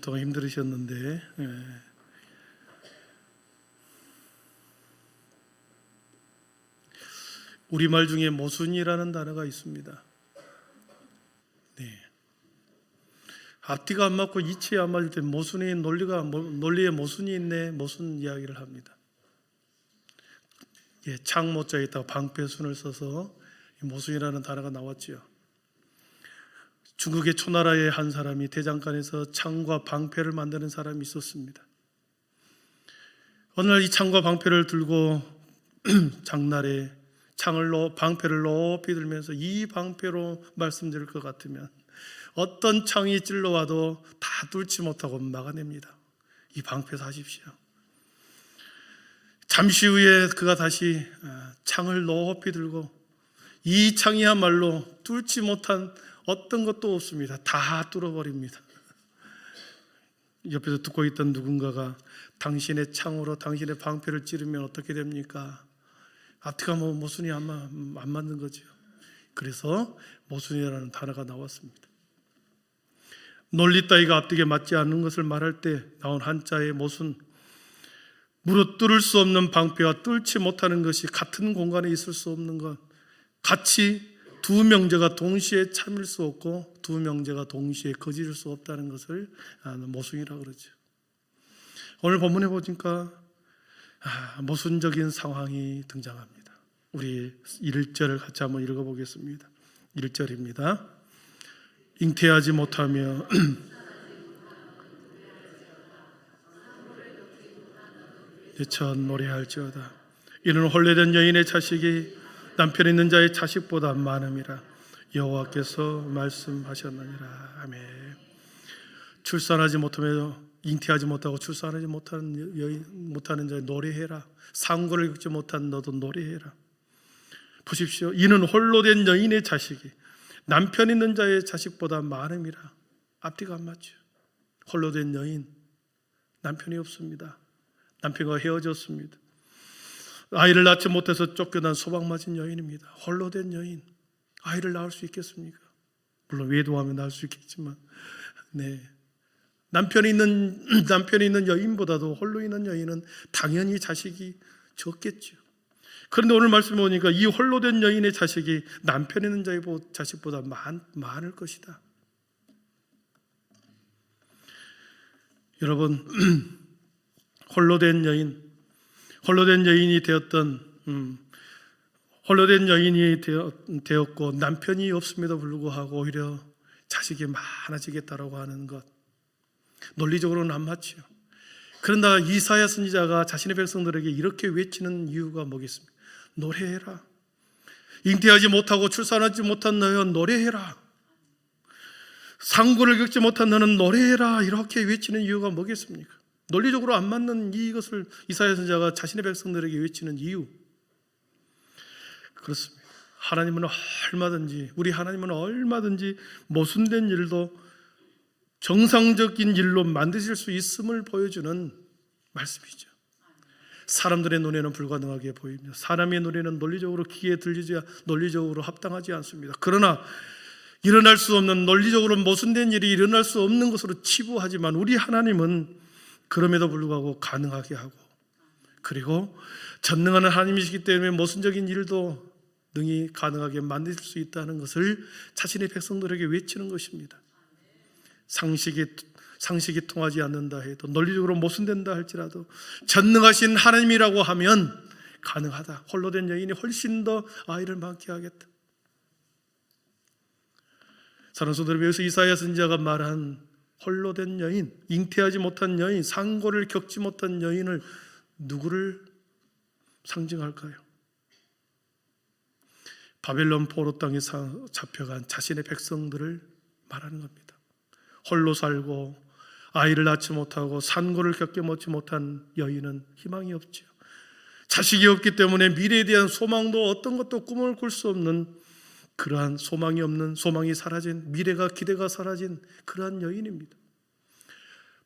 동안 힘들으셨는데 예. 우리말 중에 모순이라는 단어가 있습니다. 네. 앞뒤가 안 맞고 이치에 안 맞을 때 모순의 논리가 모- 논리에 모순이 있네 모순 이야기를 합니다. 예, 창모자에 있다가 방패순을 써서 이 모순이라는 단어가 나왔지요. 중국의 초나라의 한 사람이 대장간에서 창과 방패를 만드는 사람이 있었습니다. 어느 날 이 창과 방패를 들고 장날에 창을 높, 방패를 높이 들면서 이 방패로 말씀드릴 것 같으면 어떤 창이 찔러와도 다 뚫지 못하고 막아냅니다. 이 방패 사십시오. 잠시 후에 그가 다시 아, 창을 높이 들고 이 창이야말로 뚫지 못한 어떤 것도 없습니다. 다 뚫어버립니다. 옆에서 듣고 있던 누군가가 당신의 창으로 당신의 방패를 찌르면 어떻게 됩니까? 앞뒤가 뭐 모순이 안, 맞, 안 맞는 거죠. 그래서 모순이라는 단어가 나왔습니다. 논리 따위가 앞뒤에 맞지 않는 것을 말할 때 나온 한자의 모순 무릇 뚫을 수 없는 방패와 뚫지 못하는 것이 같은 공간에 있을 수 없는 것 같이 두 명제가 동시에 참일 수 없고 두 명제가 동시에 거짓일 수 없다는 것을 아, 모순이라고 그러죠. 오늘 본문에 보니까 아, 모순적인 상황이 등장합니다. 우리 1절을 같이 한번 읽어보겠습니다. 1절입니다. 잉태하지 못하며 예천 노래할지어다. 이는 혼례된 여인의 자식이 남편 있는 자의 자식보다 많음이라 여호와께서 말씀하셨느니라. 아멘. 출산하지 못하며 잉태하지 못하고 출산하지 못하는 여인 못하는 자의 노래해라. 상고를 겪지 못한 너도 노래해라. 보십시오. 이는 홀로 된 여인의 자식이 남편 있는 자의 자식보다 많음이라. 앞뒤가 안 맞죠. 홀로 된 여인 남편이 없습니다. 남편과 헤어졌습니다. 아이를 낳지 못해서 쫓겨난 소방 맞은 여인입니다. 홀로 된 여인. 아이를 낳을 수 있겠습니까? 물론 외도하면 낳을 수 있겠지만, 네. 남편이 있는, 남편이 있는 여인보다도 홀로 있는 여인은 당연히 자식이 적겠죠. 그런데 오늘 말씀 보니까 이 홀로 된 여인의 자식이 남편 있는 자식보다 많, 많을 것이다. 여러분, 홀로 된 여인, 홀로 된 여인이 되었던 음, 홀로 된 여인이 되었, 고 남편이 없음에도 불구하고 오히려 자식이 많아지겠다라고 하는 것 논리적으로는 안 맞지요. 그런다 이사야 선지자가 자신의 백성들에게 이렇게 외치는 이유가 뭐겠습니까? 노래해라. 잉태하지 못하고 출산하지 못한 너여 노래해라. 상고를 겪지 못한 너는 노래해라. 이렇게 외치는 이유가 뭐겠습니까? 논리적으로 안 맞는 이것을 이사야 선자가 자신의 백성들에게 외치는 이유 그렇습니다. 하나님은 얼마든지 우리 하나님은 얼마든지 모순된 일도 정상적인 일로 만드실 수 있음을 보여주는 말씀이죠. 사람들의 눈에는 불가능하게 보입니다. 사람의 눈에는 논리적으로 귀에 들리지 논리적으로 합당하지 않습니다. 그러나 일어날 수 없는 논리적으로 모순된 일이 일어날 수 없는 것으로 치부하지만 우리 하나님은 그럼에도 불구하고 가능하게 하고 그리고 전능한 하나님이시기 때문에 모순적인 일도 능히 가능하게 만들 수 있다는 것을 자신의 백성들에게 외치는 것입니다. 상식이 상식이 통하지 않는다 해도 논리적으로 모순된다 할지라도 전능하신 하나님이라고 하면 가능하다. 홀로 된 여인이 훨씬 더 아이를 낳게 하겠다. 성도들 여기서 이사야 선지자가 말한 홀로 된 여인, 잉태하지 못한 여인, 상고를 겪지 못한 여인을 누구를 상징할까요? 바벨론 포로 땅에 잡혀간 자신의 백성들을 말하는 겁니다. 홀로 살고 아이를 낳지 못하고 산고를 겪게 못한 여인은 희망이 없지요. 자식이 없기 때문에 미래에 대한 소망도 어떤 것도 꿈을 꿀 수 없는 그러한 소망이 없는 소망이 사라진 미래가 기대가 사라진 그러한 여인입니다.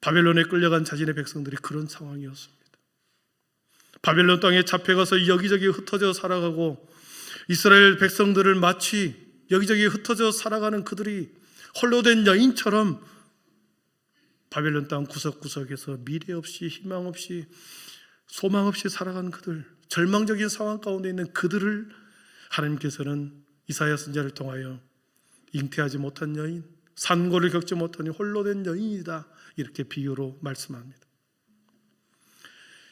바벨론에 끌려간 자신의 백성들이 그런 상황이었습니다. 바벨론 땅에 잡혀가서 여기저기 흩어져 살아가고 이스라엘 백성들을 마치 여기저기 흩어져 살아가는 그들이 홀로 된 여인처럼 바벨론 땅 구석구석에서 미래 없이 희망 없이 소망 없이 살아간 그들, 절망적인 상황 가운데 있는 그들을 하나님께서는 이사야 선자를 통하여 잉태하지 못한 여인, 산고를 겪지 못하니 홀로 된 여인이다 이렇게 비유로 말씀합니다.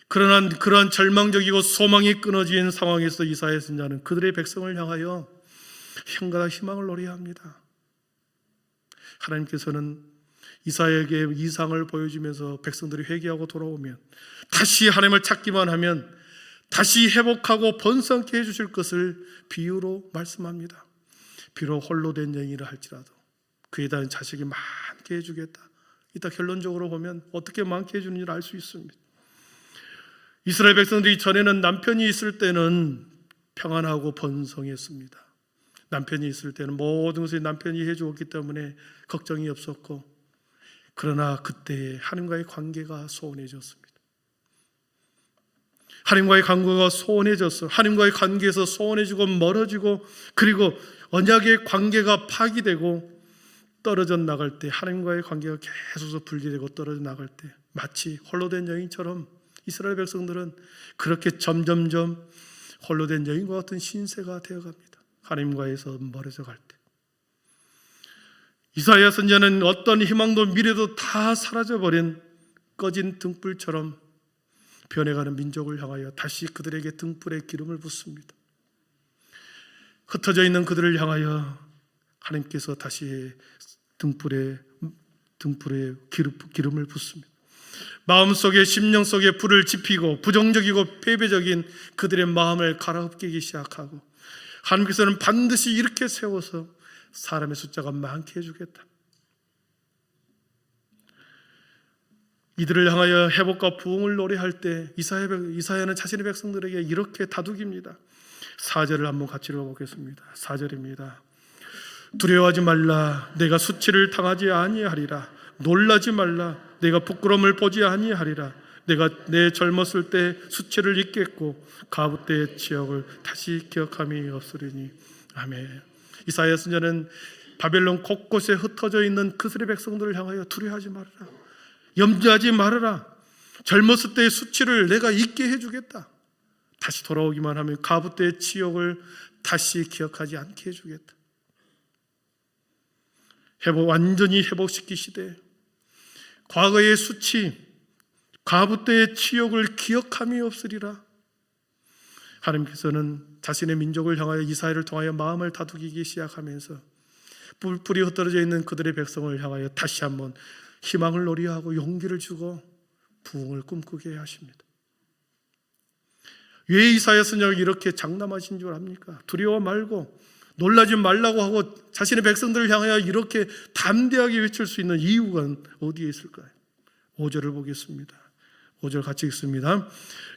그러나 그러한 절망적이고 소망이 끊어진 상황에서 이사야 선자는 그들의 백성을 향하여 현가다 희망을 노래합니다. 하나님께서는 이사야에게 이상을 보여주면서 백성들이 회개하고 돌아오면 다시 하나님을 찾기만 하면 다시 회복하고 번성케 해주실 것을 비유로 말씀합니다. 비록 홀로 된 여인이라 할지라도 그에 대한 자식이 많게 해주겠다. 이따 결론적으로 보면 어떻게 많게 해주는지 알수 있습니다. 이스라엘 백성들이 전에는 남편이 있을 때는 평안하고 번성했습니다. 남편이 있을 때는 모든 것을 남편이 해주었기 때문에 걱정이 없었고 그러나 그때 하나님과의 관계가 소원해졌습니다. 하나님과의 관계가 소원해졌어. 하나님과의 관계에서 소원해지고 멀어지고 그리고 언약의 관계가 파기되고 떨어져 나갈 때 하나님과의 관계가 계속 분리되고 떨어져 나갈 때 마치 홀로 된 여인처럼 이스라엘 백성들은 그렇게 점점점 홀로 된 여인과 같은 신세가 되어갑니다. 하나님과에서 멀어져 갈 때. 이사야 선자는 어떤 희망도 미래도 다 사라져버린 꺼진 등불처럼 변해가는 민족을 향하여 다시 그들에게 등불에 기름을 붓습니다. 흩어져 있는 그들을 향하여 하나님께서 다시 등불에 등불에 기름 을 붓습니다. 마음속에 심령 속에 불을 지피고 부정적이고 패배적인 그들의 마음을 갈아엎기기 시작하고 하나님께서는 반드시 이렇게 세워서 사람의 숫자가 많게 해주겠다. 이들을 향하여 회복과 부흥을 노래할 때 이사야, 이사야는 자신의 백성들에게 이렇게 다독입니다. 4절을 한번 같이 읽어보겠습니다. 4절입니다. 두려워하지 말라. 내가 수치를 당하지 아니하리라. 놀라지 말라. 내가 부끄러움을 보지 아니하리라. 내가 내 젊었을 때 수치를 잊겠고 가부 때의 지역을 다시 기억함이 없으리니. 아멘. 이사야 선자는 바벨론 곳곳에 흩어져 있는 그스의 백성들을 향하여 두려워하지 말아라 염려하지 말아라. 젊었을 때의 수치를 내가 잊게 해주겠다. 다시 돌아오기만 하면 가부 때의 치욕을 다시 기억하지 않게 해주겠다. 회복, 완전히 회복시키시되 과거의 수치, 과부 때의 치욕을 기억함이 없으리라. 하나님께서는 자신의 민족을 향하여 이사회를 통하여 마음을 다투기 시작하면서 뿔뿔이 흩어져 있는 그들의 백성을 향하여 다시 한번 희망을 노리 하고 용기를 주고 부흥을 꿈꾸게 하십니다. 왜 이사야 선자가 이렇게 장담하신 줄 압니까? 두려워 말고 놀라지 말라고 하고 자신의 백성들을 향하여 이렇게 담대하게 외칠 수 있는 이유가 어디에 있을까요? 5절을 보겠습니다. 5절 같이 읽습니다.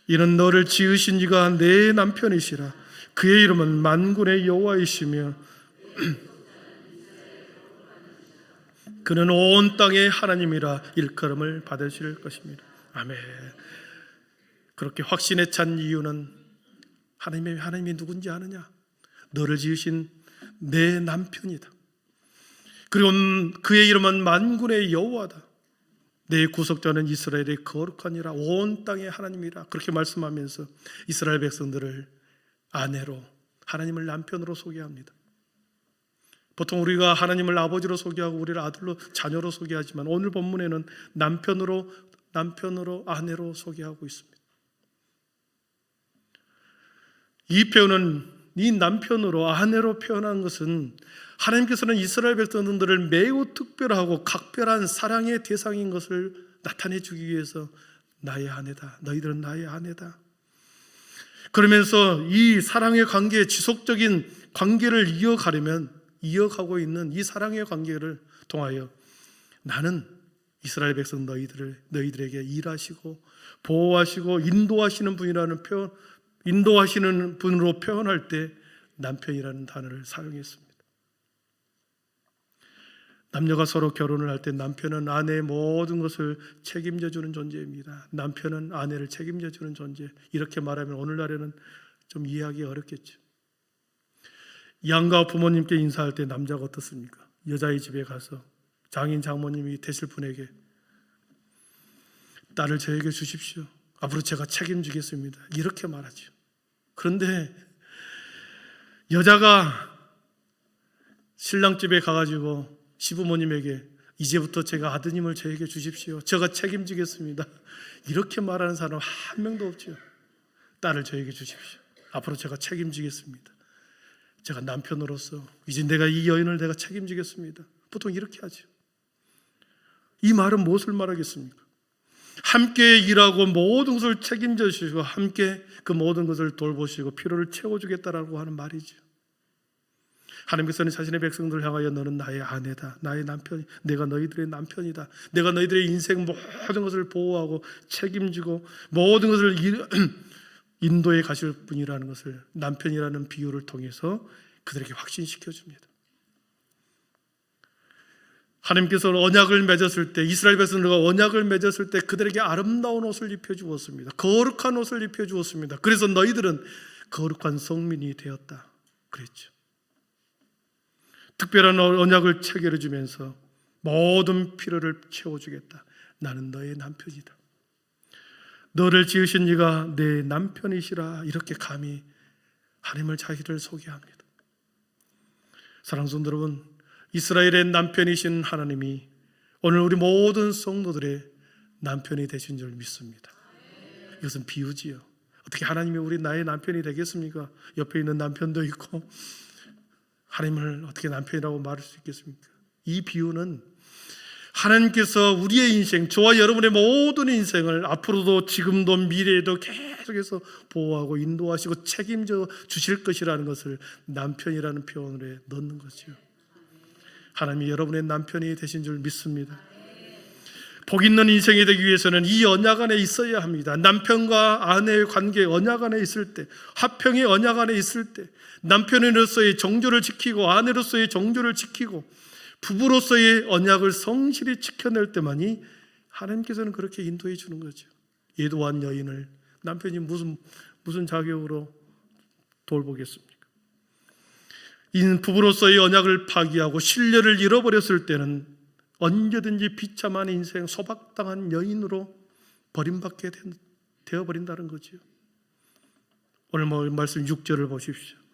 이는 너를 지으신 이가 내 남편이시라. 그의 이름은 만군의 여호와이시며 그는 온 땅의 하나님이라 일컬음을 받으실 것입니다. 아멘. 그렇게 확신에 찬 이유는 하나님의 하나님이 누군지 아느냐? 너를 지으신 내 남편이다. 그리고 그의 이름은 만군의 여호와다. 내 구속자는 이스라엘의 거룩하니라 온 땅의 하나님이라 그렇게 말씀하면서 이스라엘 백성들을 아내로 하나님을 남편으로 소개합니다. 보통 우리가 하나님을 아버지로 소개하고 우리를 아들로 자녀로 소개하지만 오늘 본문에는 남편으로 남편으로 아내로 소개하고 있습니다. 이 표현은 네 남편으로 아내로 표현한 것은 하나님께서는 이스라엘 백성들을 매우 특별하고 각별한 사랑의 대상인 것을 나타내 주기 위해서 나의 아내다. 너희들은 나의 아내다. 그러면서 이 사랑의 관계, 지속적인 관계를 이어가려면 이어가고 있는 이 사랑의 관계를 통하여 나는 이스라엘 백성 너희들을 너희들에게 일하시고 보호하시고 인도하시는 분이라는 표현 인도하시는 분으로 표현할 때 남편이라는 단어를 사용했습니다. 남녀가 서로 결혼을 할 때 남편은 아내의 모든 것을 책임져 주는 존재입니다. 남편은 아내를 책임져 주는 존재. 이렇게 말하면 오늘날에는 좀 이해하기 어렵겠죠. 양가 부모님께 인사할 때 남자가 어떻습니까? 여자의 집에 가서 장인 장모님이 되실 분에게 딸을 저에게 주십시오. 앞으로 제가 책임지겠습니다. 이렇게 말하죠. 그런데 여자가 신랑 집에 가가지고 시부모님에게 이제부터 제가 아드님을 저에게 주십시오. 제가 책임지겠습니다. 이렇게 말하는 사람 한 명도 없죠. 딸을 저에게 주십시오. 앞으로 제가 책임지겠습니다. 제가 남편으로서 이제 내가 이 여인을 내가 책임지겠습니다. 보통 이렇게 하죠. 이 말은 무엇을 말하겠습니까? 함께 일하고 모든 것을 책임져 주시고 함께 그 모든 것을 돌보시고 필요를 채워주겠다라고 하는 말이죠. 하나님께서는 자신의 백성들을 향하여 너는 나의 아내다, 나의 남편, 내가 너희들의 남편이다. 내가 너희들의 인생 모든 것을 보호하고 책임지고 모든 것을 일- 인도에 가실 분이라는 것을 남편이라는 비유를 통해서 그들에게 확신시켜 줍니다. 하나님께서 언약을 맺었을 때 이스라엘 백성들과 언약을 맺었을 때 그들에게 아름다운 옷을 입혀 주었습니다. 거룩한 옷을 입혀 주었습니다. 그래서 너희들은 거룩한 성민이 되었다. 그랬죠. 특별한 언약을 체결해 주면서 모든 필요를 채워 주겠다. 나는 너의 남편이다. 너를 지으신 이가 내 남편이시라 이렇게 감히 하나님을 자기를 소개합니다. 성도 여러분, 이스라엘의 남편이신 하나님이 오늘 우리 모든 성도들의 남편이 되신 줄 믿습니다. 이것은 비유지요. 어떻게 하나님이 우리 나의 남편이 되겠습니까? 옆에 있는 남편도 있고 하나님을 어떻게 남편이라고 말할 수 있겠습니까? 이 비유는 하나님께서 우리의 인생, 저와 여러분의 모든 인생을 앞으로도 지금도 미래에도 계속해서 보호하고 인도하시고 책임져 주실 것이라는 것을 남편이라는 표현에 넣는 거죠. 하나님이 여러분의 남편이 되신 줄 믿습니다. 복 있는 인생이 되기 위해서는 이 언약 안에 있어야 합니다. 남편과 아내의 관계 언약 안에 있을 때, 화평의 언약 안에 있을 때, 남편으로서의 정조를 지키고 아내로서의 정조를 지키고 부부로서의 언약을 성실히 지켜낼 때만이 하나님께서는 그렇게 인도해 주는 거죠. 예도한 여인을 남편이 무슨 무슨 자격으로 돌보겠습니까? 이 부부로서의 언약을 파기하고 신뢰를 잃어버렸을 때는 언제든지 비참한 인생 소박당한 여인으로 버림받게 되어버린다는 거죠. 오늘 뭐 말씀 6절을 보십시오.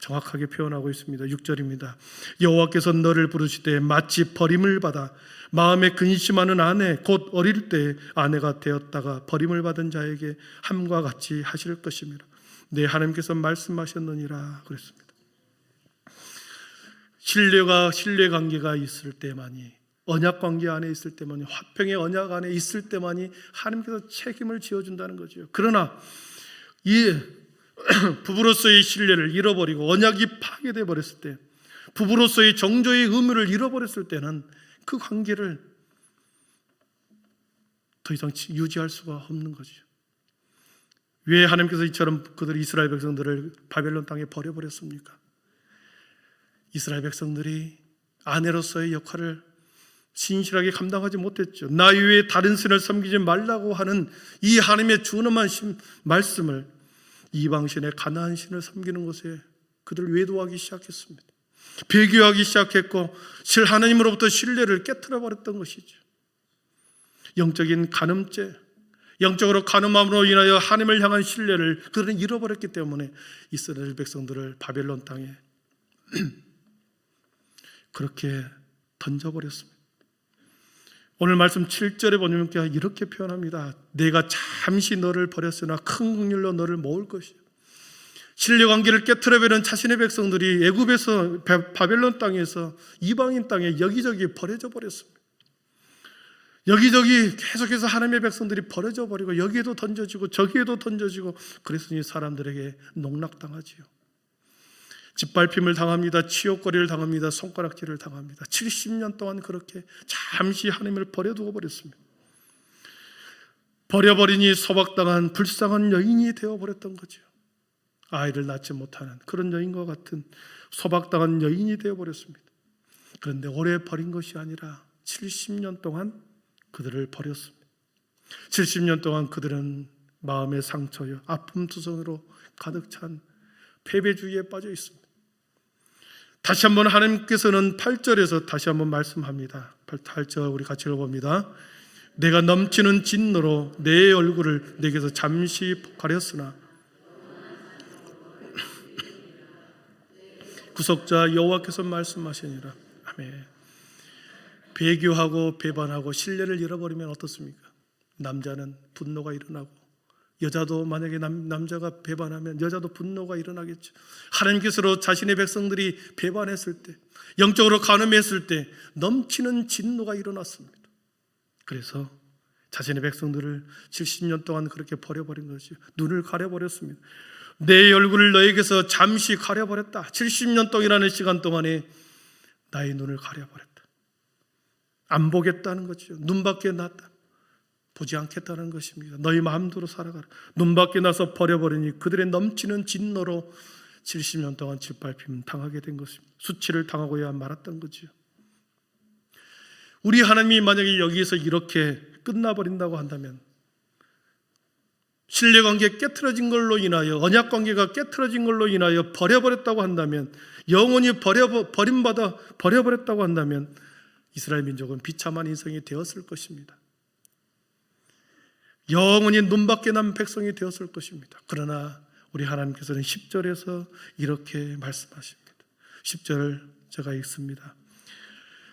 정확하게 표현하고 있습니다. 6절입니다. 여호와께서 너를 부르시되 마치 버림을 받아 마음에 근심하는 아내 곧 어릴 때 아내가 되었다가 버림을 받은 자에게 함과 같이 하실 것입니다. 네 하나님께서 말씀하셨느니라 그랬습니다. 신뢰가 신뢰 관계가 있을 때만이 언약 관계 안에 있을 때만이 화평의 언약 안에 있을 때만이 하나님께서 책임을 지어 준다는 거죠. 그러나 이 부부로서의 신뢰를 잃어버리고 언약이 파괴돼 버렸을 때 부부로서의 정조의 의무를 잃어버렸을 때는 그 관계를 더 이상 유지할 수가 없는 거죠. 왜 하나님께서 이처럼 그들 이스라엘 백성들을 바벨론 땅에 버려버렸습니까? 이스라엘 백성들이 아내로서의 역할을 신실하게 감당하지 못했죠. 나 외에 다른 신을 섬기지 말라고 하는 이 하나님의 준엄한 말씀을 이방신의 가나안 신을 섬기는 것에 그들을 외도하기 시작했습니다. 배교하기 시작했고 실 하나님으로부터 신뢰를 깨뜨려 버렸던 것이죠. 영적인 간음죄, 영적으로 간음함으로 인하여 하나님을 향한 신뢰를 그들은 잃어버렸기 때문에 이스라엘 백성들을 바벨론 땅에 그렇게 던져버렸습니다. 오늘 말씀 7절에 보면 이렇게 표현합니다. 내가 잠시 너를 버렸으나 큰 긍휼로 너를 모을 것이요. 신뢰 관계를 깨트려버리는 자신의 백성들이 애굽에서 바벨론 땅에서 이방인 땅에 여기저기 버려져 버렸습니다. 여기저기 계속해서 하나님의 백성들이 버려져 버리고 여기에도 던져지고 저기에도 던져지고 그랬으니 사람들에게 농락당하지요. 짓밟힘을 당합니다. 치욕거리를 당합니다. 손가락질을 당합니다. 70년 동안 그렇게 잠시 하나님을 버려두고 버렸습니다. 버려버리니 소박당한 불쌍한 여인이 되어버렸던 거죠. 아이를 낳지 못하는 그런 여인과 같은 소박당한 여인이 되어버렸습니다. 그런데 오래 버린 것이 아니라 70년 동안 그들을 버렸습니다. 70년 동안 그들은 마음의 상처요, 아픔 투성으로 가득 찬 패배주의에 빠져 있습니다. 다시 한번 하나님께서는 8절에서 다시 한번 말씀합니다. 8절 우리 같이 읽어봅니다. 내가 넘치는 진노로 내 얼굴을 내게서 잠시 가렸으나 구속자 여호와께서 말씀하시니라 아멘. 배교하고 배반하고 신뢰를 잃어버리면 어떻습니까? 남자는 분노가 일어나고 여자도 만약에 남, 남자가 배반하면 여자도 분노가 일어나겠죠. 하나님께서 자신의 백성들이 배반했을 때, 영적으로 가늠했을 때 넘치는 진노가 일어났습니다. 그래서 자신의 백성들을 70년 동안 그렇게 버려버린 것이 눈을 가려버렸습니다. 내 얼굴을 너에게서 잠시 가려버렸다. 70년 동이라는 시간 동안에 나의 눈을 가려버렸다. 안 보겠다는 거죠. 눈밖에 났다. 보지 않겠다는 것입니다. 너희 마음대로 살아가라. 눈밖에 나서 버려버리니 그들의 넘치는 진노로 70년 동안 짓밟힘 당하게 된 것입니다. 수치를 당하고야 말았던 거지요. 우리 하나님이 만약에 여기에서 이렇게 끝나버린다고 한다면 신뢰 관계 깨트러진 걸로 인하여 언약 관계가 깨트러진 걸로 인하여 버려버렸다고 한다면 영원히 버려 버림받아 버려버렸다고 한다면 이스라엘 민족은 비참한 인생이 되었을 것입니다. 영원히 눈밖에 난 백성이 되었을 것입니다. 그러나 우리 하나님께서는 10절에서 이렇게 말씀하십니다. 10절 제가 읽습니다.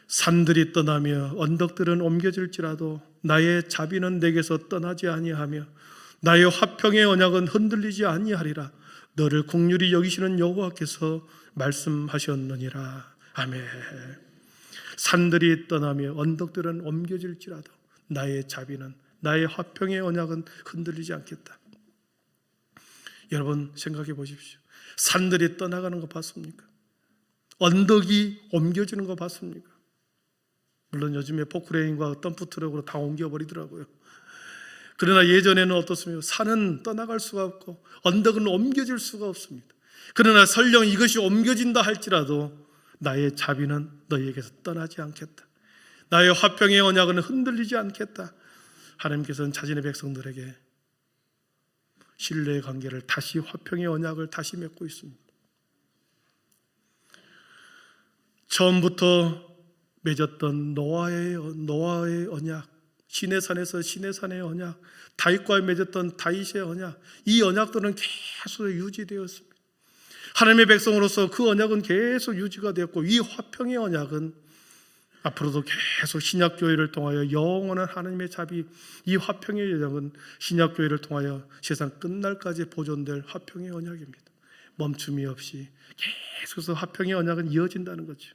산들이 떠나며 언덕들은 옮겨질지라도 나의 자비는 내게서 떠나지 아니하며 나의 화평의 언약은 흔들리지 아니하리라. 너를 공률이 여기시는 여호와께서 말씀하셨느니라. 아멘. 산들이 떠나며 언덕들은 옮겨질지라도 나의 자비는 나의 화평의 언약은 흔들리지 않겠다. 여러분 생각해 보십시오. 산들이 떠나가는 거 봤습니까? 언덕이 옮겨지는 거 봤습니까? 물론 요즘에 포크레인과 덤프트럭으로 다 옮겨버리더라고요. 그러나 예전에는 어떻습니까? 산은 떠나갈 수가 없고 언덕은 옮겨질 수가 없습니다. 그러나 설령 이것이 옮겨진다 할지라도 나의 자비는 너희에게서 떠나지 않겠다. 나의 화평의 언약은 흔들리지 않겠다. 하나님께서는 자신의 백성들에게 신뢰의 관계를 다시 화평의 언약을 다시 맺고 있습니다. 처음부터 맺었던 노아의 노아의 언약, 시내산에서 시내산의 언약, 다윗과 맺었던 다윗의 언약, 이 언약들은 계속 유지되었습니다. 하나님의 백성으로서 그 언약은 계속 유지가 되었고 이 화평의 언약은 앞으로도 계속 신약 교회를 통하여 영원한 하나님의 자비 이 화평의 언약은 신약 교회를 통하여 세상 끝날까지 보존될 화평의 언약입니다. 멈춤이 없이 계속해서 화평의 언약은 이어진다는 거죠.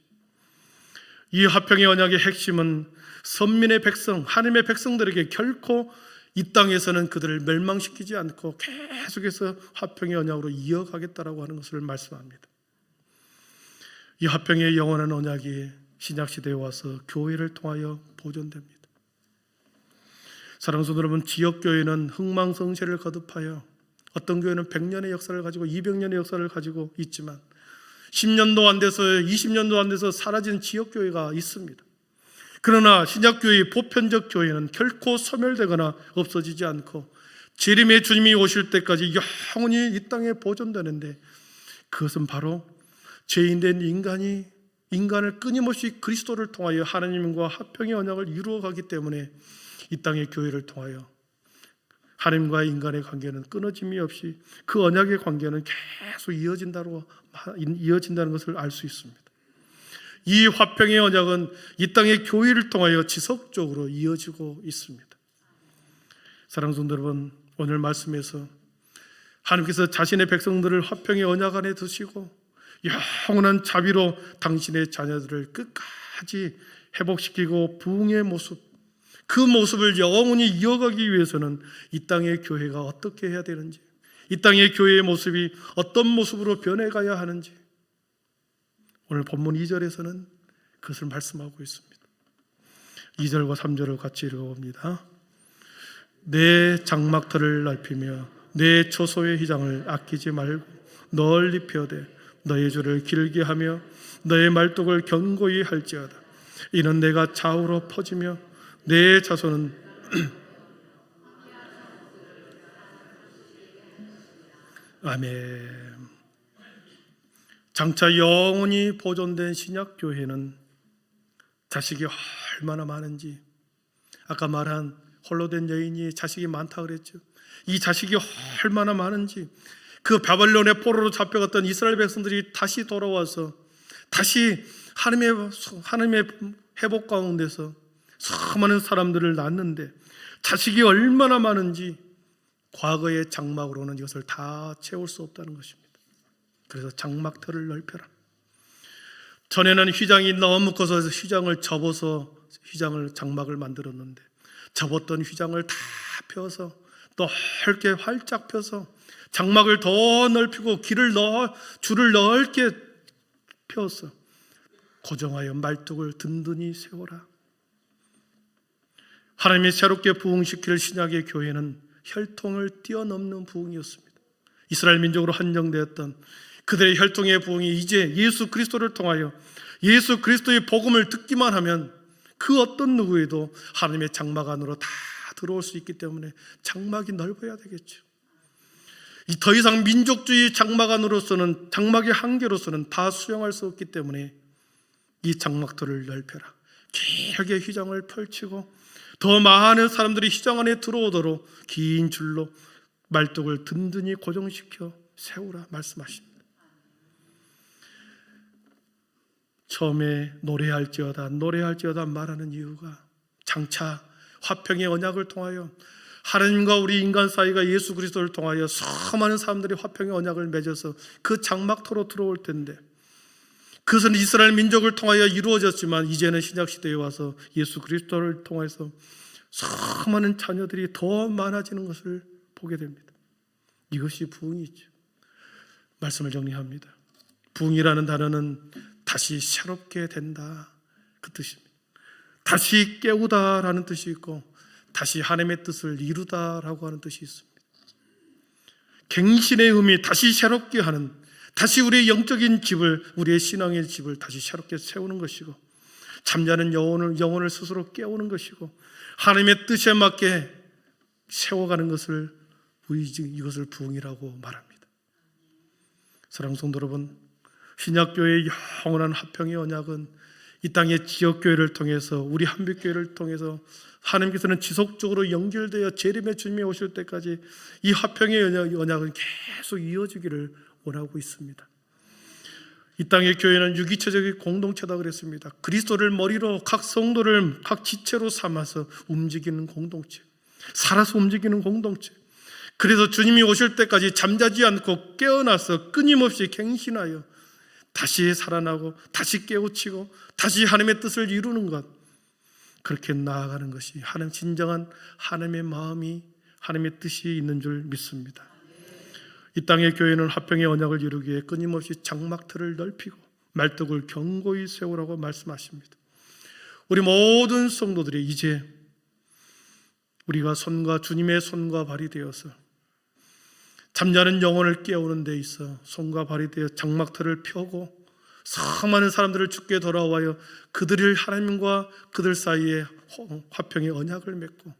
이 화평의 언약의 핵심은 선민의 백성, 하나님의 백성들에게 결코 이 땅에서는 그들을 멸망시키지 않고 계속해서 화평의 언약으로 이어가겠다라고 하는 것을 말씀합니다. 이 화평의 영원한 언약이 신약 시대에 와서 교회를 통하여 보존됩니다. 사랑하는 여러분, 지역 교회는 흥망성쇠를 거듭하여 어떤 교회는 100년의 역사를 가지고 200년의 역사를 가지고 있지만 10년도 안 돼서 20년도 안 돼서 사라진 지역 교회가 있습니다. 그러나 신약교회의 보편적 교회는 결코 소멸되거나 없어지지 않고 재림의 주님이 오실 때까지 영원히 이 땅에 보존되는데 그것은 바로 죄인된 인간이 인간을 끊임없이 그리스도를 통하여 하나님과 화평의 언약을 이루어 가기 때문에 이 땅의 교회를 통하여 하나님과 인간의 관계는 끊어짐이 없이 그 언약의 관계는 계속 이어진다고 이어진다는 것을 알 수 있습니다. 이 화평의 언약은 이 땅의 교회를 통하여 지속적으로 이어지고 있습니다. 사랑하는 성도 여러분, 오늘 말씀에서 하나님께서 자신의 백성들을 화평의 언약 안에 두시고 영원한 자비로 당신의 자녀들을 끝까지 회복시키고 부흥의 모습, 그 모습을 영원히 이어가기 위해서는 이 땅의 교회가 어떻게 해야 되는지, 이 땅의 교회의 모습이 어떤 모습으로 변해가야 하는지, 오늘 본문 2절에서는 그것을 말씀하고 있습니다. 2절과 3절을 같이 읽어봅니다. 내 장막터를 넓히며 내 초소의 휘장을 아끼지 말고 널리 펴되 너의 줄을 길게 하며 너의 말뚝을 견고히 할지어다. 이는 내가 좌우로 퍼지며 내 자손은 아멘. 장차 영원히 보존된 신약 교회는 자식이 얼마나 많은지 아까 말한 홀로 된 여인이 자식이 많다 그랬죠. 이 자식이 얼마나 많은지 그 바벨론의 포로로 잡혀갔던 이스라엘 백성들이 다시 돌아와서 다시 하나님의 하나님의 회복 가운데서 수많은 사람들을 낳는데 자식이 얼마나 많은지 과거의 장막으로는 이것을 다 채울 수 없다는 것입니다. 그래서 장막터를 넓혀라. 전에는 휘장이 너무 커서 휘장을 접어서 휘장을 장막을 만들었는데 접었던 휘장을 다 펴서 넓게 활짝 펴서 장막을 더 넓히고 길을 넣어 줄을 넓게 펴서 고정하여 말뚝을 든든히 세워라. 하나님이 새롭게 부흥시킬 신약의 교회는 혈통을 뛰어넘는 부흥이었습니다. 이스라엘 민족으로 한정되었던 그들의 혈통의 부흥이 이제 예수 그리스도를 통하여 예수 그리스도의 복음을 듣기만 하면 그 어떤 누구에도 하나님의 장막 안으로 다 들어올 수 있기 때문에 장막이 넓어야 되겠죠. 이더 이상 민족주의 장막 안으로서는 장막의 한계로서는 다 수용할 수 없기 때문에 이 장막들을 넓혀라. 길게 휘장을 펼치고 더 많은 사람들이 휘장 안에 들어오도록 긴 줄로 말뚝을 든든히 고정시켜 세우라 말씀하십니다. 처음에 노래할지어다 노래할지어다 말하는 이유가 장차 화평의 언약을 통하여 하나님과 우리 인간 사이가 예수 그리스도를 통하여 수많은 사람들이 화평의 언약을 맺어서 그 장막터로 들어올 텐데 그것은 이스라엘 민족을 통하여 이루어졌지만 이제는 신약 시대에 와서 예수 그리스도를 통해서 수많은 자녀들이 더 많아지는 것을 보게 됩니다. 이것이 부흥이죠. 말씀을 정리합니다. 부흥이라는 단어는 다시 새롭게 된다 그 뜻입니다. 다시 깨우다라는 뜻이 있고 다시 하나님의 뜻을 이루다라고 하는 뜻이 있습니다. 갱신의 의미 다시 새롭게 하는 다시 우리의 영적인 집을 우리의 신앙의 집을 다시 새롭게 세우는 것이고 잠자는 영혼을 영혼을 스스로 깨우는 것이고 하나님의 뜻에 맞게 세워가는 것을 이것을 부흥이라고 말합니다. 사랑하는 성도 여러분, 신약교회의 영원한 화평의 언약은 이 땅의 지역교회를 통해서 우리 한빛교회를 통해서 하나님께서는 지속적으로 연결되어 재림의 주님이 오실 때까지 이 화평의 언약은 계속 이어지기를 원하고 있습니다. 이 땅의 교회는 유기체적인 공동체다 그랬습니다. 그리스도를 머리로 각 성도를 각 지체로 삼아서 움직이는 공동체, 살아서 움직이는 공동체. 그래서 주님이 오실 때까지 잠자지 않고 깨어나서 끊임없이 갱신하여 다시 살아나고 다시 깨우치고 다시 하나님의 뜻을 이루는 것 그렇게 나아가는 것이 하나님 진정한 하나님의 마음이 하나님의 뜻이 있는 줄 믿습니다. 이 땅의 교회는 화평의 언약을 이루기 위해 끊임없이 장막틀을 넓히고 말뚝을 견고히 세우라고 말씀하십니다. 우리 모든 성도들이 이제 우리가 손과 주님의 손과 발이 되어서 잠자는 영혼을 깨우는 데 있어 손과 발이 되어 장막틀을 펴고 수많은 사람들을 죽게 돌아와요 그들을 하나님과 그들 사이에 화평의 언약을 맺고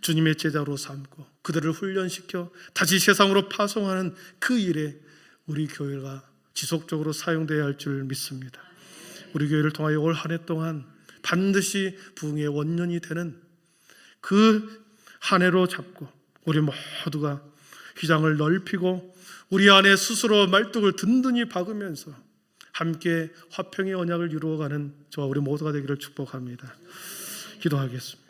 주님의 제자로 삼고 그들을 훈련시켜 다시 세상으로 파송하는 그 일에 우리 교회가 지속적으로 사용되어야 할 줄 믿습니다. 우리 교회를 통하여 올 한 해 동안 반드시 부흥의 원년이 되는 그 한 해로 잡고 우리 모두가 휘장을 넓히고 우리 안에 스스로 말뚝을 든든히 박으면서 함께 화평의 언약을 이루어가는 저와 우리 모두가 되기를 축복합니다. 기도하겠습니다.